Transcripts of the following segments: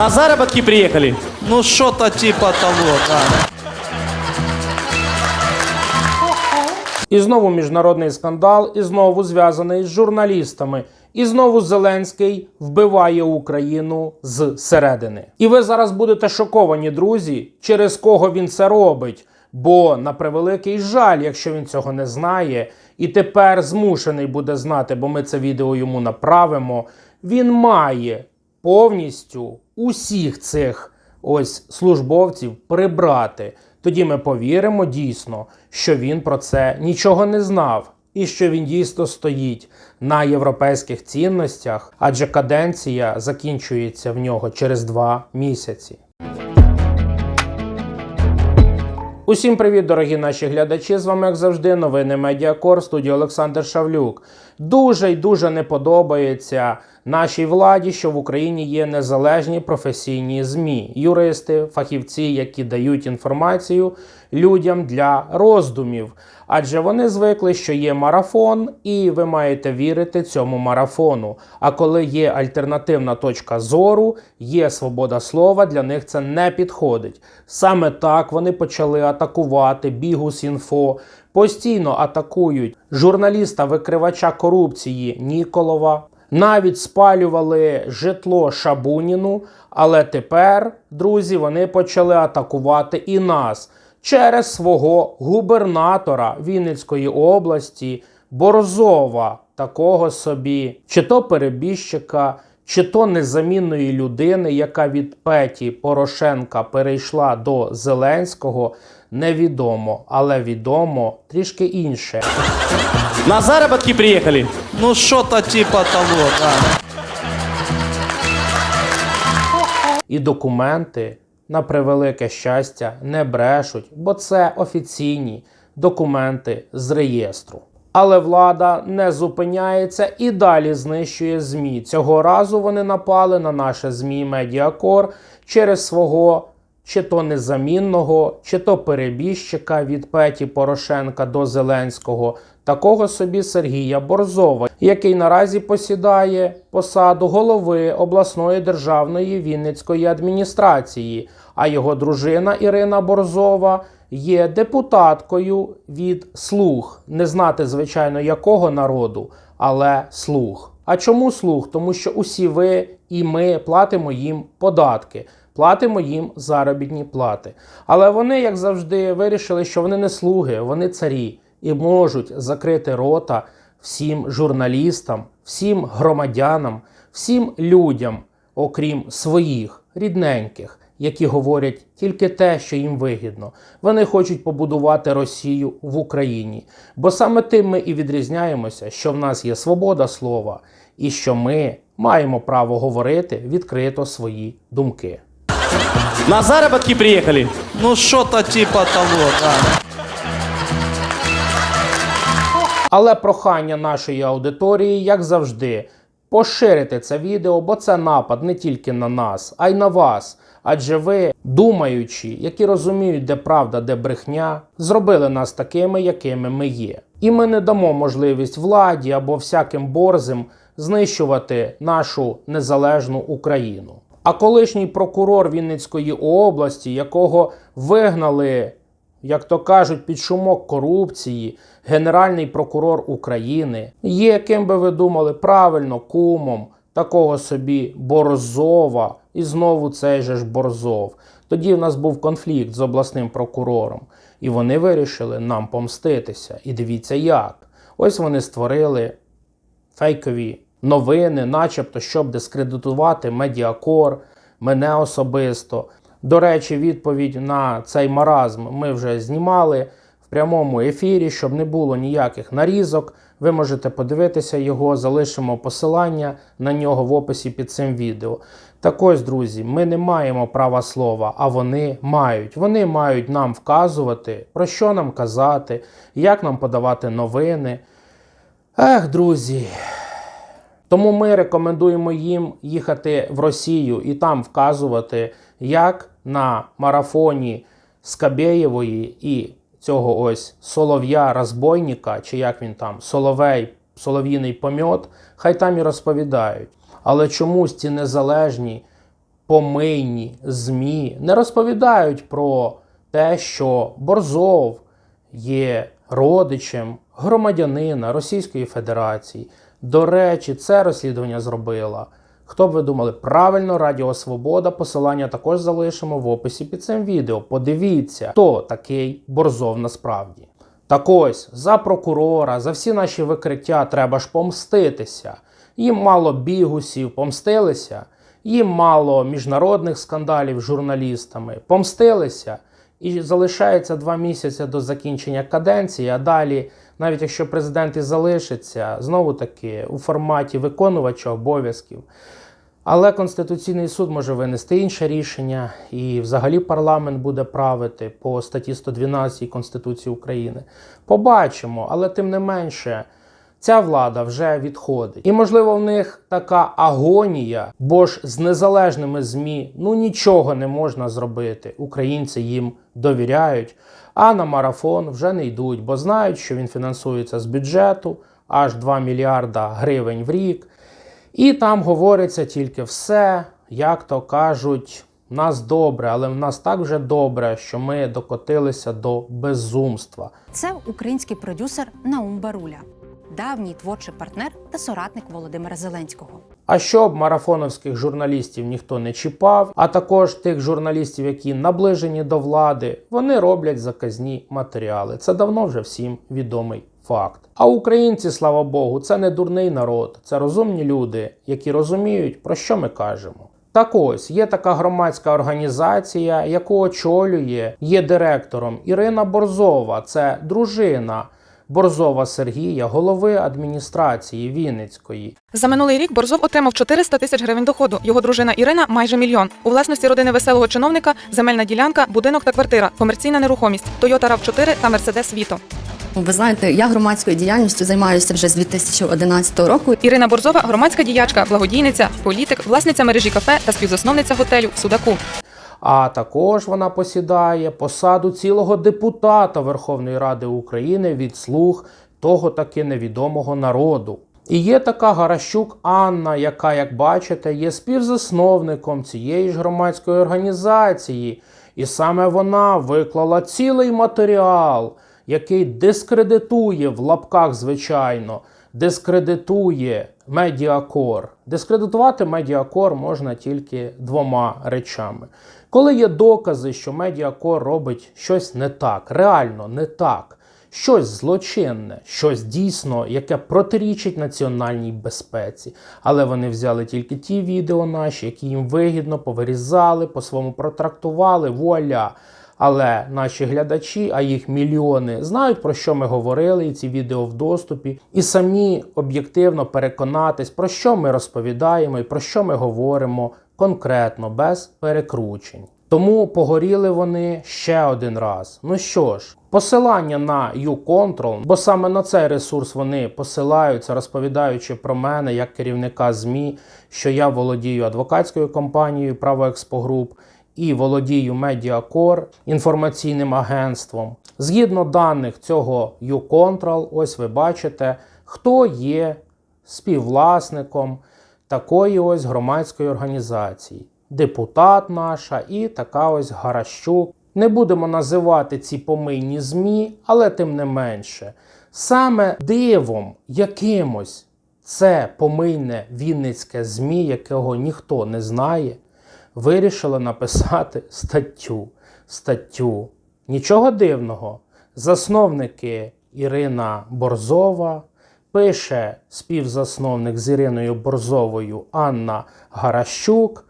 На заработки приехали. Ну, что-то типа того, да. І знову міжнародний скандал, і знову зв'язаний з журналістами. І знову Зеленський вбиває Україну зсередини. І ви зараз будете шоковані, друзі, через кого він це робить. Бо на превеликий жаль, якщо він цього не знає, і тепер змушений буде знати, бо ми це відео йому направимо. Він має повністю усіх цих ось службовців прибрати. Тоді ми повіримо дійсно, що він про це нічого не знав, і що він дійсно стоїть на європейських цінностях, адже каденція закінчується в нього через два місяці. Усім привіт, дорогі наші глядачі. З вами, як завжди, новини Медіакор, студія Олександр Шавлюк. Дуже й дуже не подобається нашій владі, що в Україні є незалежні професійні ЗМІ, юристи, фахівці, які дають інформацію людям для роздумів. Адже вони звикли, що є марафон, і ви маєте вірити цьому марафону. А коли є альтернативна точка зору, є свобода слова, для них це не підходить. Саме так вони почали атакувати Бігус.Інфо, постійно атакують журналіста-викривача корупції Ніколова. Навіть спалювали житло Шабуніну, але тепер, друзі, вони почали атакувати і нас через свого губернатора Вінницької області Борзова, такого собі, чи то перебіжчика, чи то незамінної людини, яка від Петі Порошенка перейшла до Зеленського, невідомо, але відомо трішки інше. На заработки приехали. Ну, что-то типа того, да. І документи, на превелике щастя, не брешуть, бо це офіційні документи з реєстру. Але влада не зупиняється і далі знищує ЗМІ. Цього разу вони напали на наше ЗМІ Медіакор через свого чи то незамінного, чи то перебіжчика від Петі Порошенка до Зеленського, такого собі Сергія Борзова, який наразі посідає посаду голови обласної державної Вінницької адміністрації. А його дружина Ірина Борзова є депутаткою від слуг, не знати, звичайно, якого народу, але слуг. А чому слуг? Тому що усі ви і ми платимо їм податки, платимо їм заробітні плати. Але вони, як завжди, вирішили, що вони не слуги, вони царі і можуть закрити рота всім журналістам, всім громадянам, всім людям, окрім своїх рідненьких, які говорять тільки те, що їм вигідно. Вони хочуть побудувати Росію в Україні. Бо саме тим ми і відрізняємося, що в нас є свобода слова і що ми маємо право говорити відкрито свої думки. На заработки приехали. Ну, что-то типа того, да. Але прохання нашої аудиторії, як завжди, поширити це відео, бо це напад не тільки на нас, а й на вас. Адже ви, думаючи, які розуміють, де правда, де брехня, зробили нас такими, якими ми є. І ми не дамо можливість владі або всяким борзим знищувати нашу незалежну Україну. А колишній прокурор Вінницької області, якого вигнали як то кажуть, під шумок корупції, Генеральний прокурор України є, ким би ви думали, правильно кумом такого собі Борзова, і знову цей же ж Борзов. Тоді в нас був конфлікт з обласним прокурором, і вони вирішили нам помститися. І дивіться як. Ось вони створили фейкові новини, начебто, щоб дискредитувати медіакор, мене особисто. До речі, відповідь на цей маразм ми вже знімали в прямому ефірі, щоб не було ніяких нарізок. Ви можете подивитися його, залишимо посилання на нього в описі під цим відео. Так ось, друзі, ми не маємо права слова, а вони мають. Вони мають нам вказувати, про що нам казати, як нам подавати новини. Ех, друзі. Тому ми рекомендуємо їм їхати в Росію і там вказувати, як на марафоні Скабєєвої і цього ось солов'я розбойника, чи як він там, соловей, солов'їний помьот, хай там і розповідають. Але чомусь ці незалежні помийні ЗМІ не розповідають про те, що Борзов є родичем громадянина Російської Федерації. До речі, це розслідування зробила. Хто б ви думали? Правильно, Радіо Свобода. Посилання також залишимо в описі під цим відео. Подивіться, хто такий Борзов насправді. Так ось, за прокурора, за всі наші викриття треба ж помститися. Їм мало бігусів, помстилися, їм мало міжнародних скандалів з журналістами, помстилися. І залишається два місяці до закінчення каденції, а далі, навіть якщо президент і залишиться, знову таки у форматі виконувача обов'язків. Але Конституційний суд може винести інше рішення, і взагалі парламент буде правити по статті 112 Конституції України. Побачимо, але тим не менше, ця влада вже відходить. І можливо, в них така агонія, бо ж з незалежними ЗМІ ну нічого не можна зробити. Українці їм довіряють, а на марафон вже не йдуть, бо знають, що він фінансується з бюджету аж 2 мільярда гривень в рік. І там говориться тільки все, як то кажуть, в нас добре, але в нас так вже добре, що ми докотилися до безумства. Це український продюсер Наум Баруля, давній творчий партнер та соратник Володимира Зеленського. А щоб марафоновських журналістів ніхто не чіпав, а також тих журналістів, які наближені до влади, вони роблять заказні матеріали. Це давно вже всім відомий факт. А українці, слава Богу, це не дурний народ, це розумні люди, які розуміють, про що ми кажемо. Так ось є така громадська організація, яку очолює, є директором Ірина Борзова, це дружина Борзова Сергія, голови адміністрації Вінницької. За минулий рік Борзов отримав 400 тисяч гривень доходу. Його дружина Ірина майже мільйон. У власності родини веселого чиновника земельна ділянка, будинок та квартира, комерційна нерухомість, Toyota RAV4 та Mercedes Vito. Ви знаєте, я громадською діяльністю займаюся вже з 2011 року. Ірина Борзова громадська діячка, благодійниця, політик, власниця мережі кафе та співзасновниця готелю Судаку. А також вона посідає посаду цілого депутата Верховної Ради України від слуг того таки невідомого народу. І є така Гаращук Анна, яка, як бачите, є співзасновником цієї ж громадської організації. І саме вона виклала цілий матеріал, який дискредитує в лапках, звичайно, дискредитує медіакор. Дискредитувати медіакор можна тільки двома речами. Коли є докази, що медіакор робить щось не так, реально не так, щось злочинне, щось дійсно, яке протирічить національній безпеці. Але вони взяли тільки ті відео наші, які їм вигідно повирізали, по-своєму протрактували, вуаля. Але наші глядачі, а їх мільйони, знають про що ми говорили, і ці відео в доступі, і самі об'єктивно переконатись, про що ми розповідаємо і про що ми говоримо конкретно, без перекручень. Тому погоріли вони ще один раз. Ну що ж, посилання на YouControl, бо саме на цей ресурс вони посилаються, розповідаючи про мене як керівника ЗМІ, що я володію адвокатською компанією Право Експогруп і володію Медіакор інформаційним агентством. Згідно даних цього YouControl, ось ви бачите, хто є співвласником такої ось громадської організації. Депутат наша і така ось Гаращук. Не будемо називати ці помийні ЗМІ, але тим не менше. Саме дивом якимось це помийне Вінницьке ЗМІ, якого ніхто не знає, вирішили написати статтю. Статтю. Нічого дивного. Засновники Ірина Борзова, пише співзасновник з Іриною Борзовою Анна Гаращук.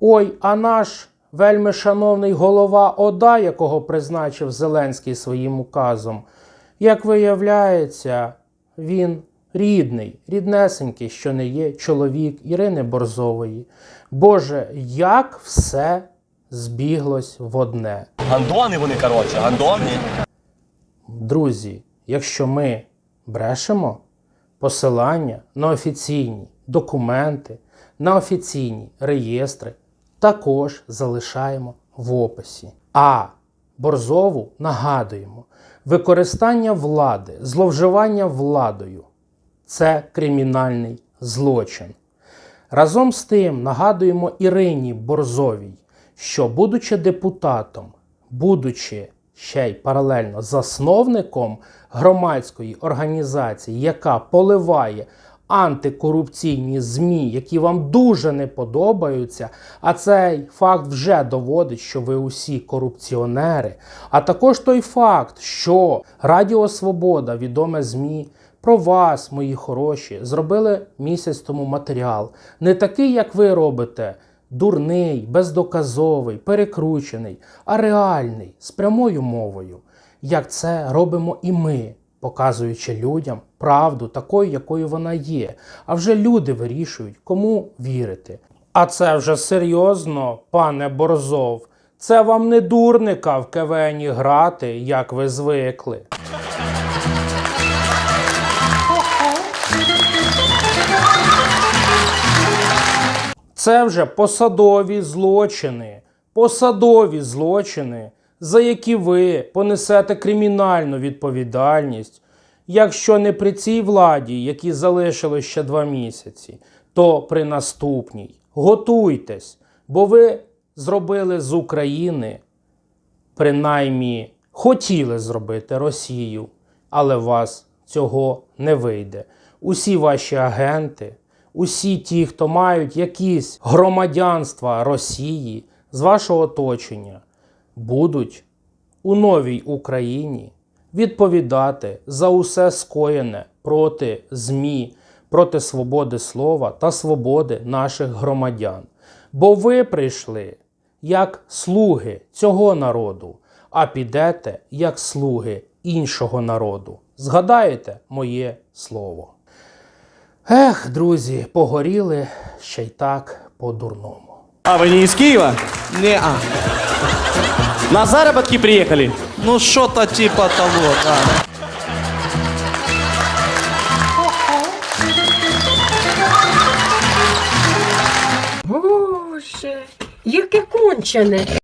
Ой, а наш вельми шановний голова ОДА, якого призначив Зеленський своїм указом, як виявляється, він рідний, ріднесенький, що не є чоловік Ірини Борзової. Боже, як все збіглось в одне. Гандони вони, коротше, гандони. Друзі, якщо ми брешемо, посилання на офіційні документи, на офіційні реєстри також залишаємо в описі. А Борзову нагадуємо, використання влади, зловживання владою це кримінальний злочин. Разом з тим нагадуємо Ірині Борзовій, що, будучи депутатом, будучи ще й паралельно засновником громадської організації, яка поливає антикорупційні ЗМІ, які вам дуже не подобаються, а цей факт вже доводить, що ви усі корупціонери. А також той факт, що Радіо Свобода, відоме ЗМІ, про вас, мої хороші, зробили місяць тому матеріал. Не такий, як ви робите, дурний, бездоказовий, перекручений, а реальний, з прямою мовою. Як це робимо і ми, показуючи людям правду такою, якою вона є. А вже люди вирішують, кому вірити. А це вже серйозно, пане Борзов. Це вам не дурника в КВНі грати, як ви звикли. Це вже посадові злочини, посадові злочини, за які ви понесете кримінальну відповідальність. Якщо не при цій владі, які залишилось ще два місяці, то при наступній. Готуйтесь, бо ви зробили з України, принаймні хотіли зробити Росію, але вас цього не вийде. Усі ваші агенти, усі ті, хто мають якісь громадянства Росії з вашого оточення, будуть у новій Україні відповідати за усе скоєне проти ЗМІ, проти свободи слова та свободи наших громадян. Бо ви прийшли як слуги цього народу, а підете як слуги іншого народу. Згадаєте моє слово. Ех, друзі, погоріли ще й так по-дурному. А вы не из Киева? Не-а. На заработки приехали? Ну что-то типа того, да. Боже, яке кончене.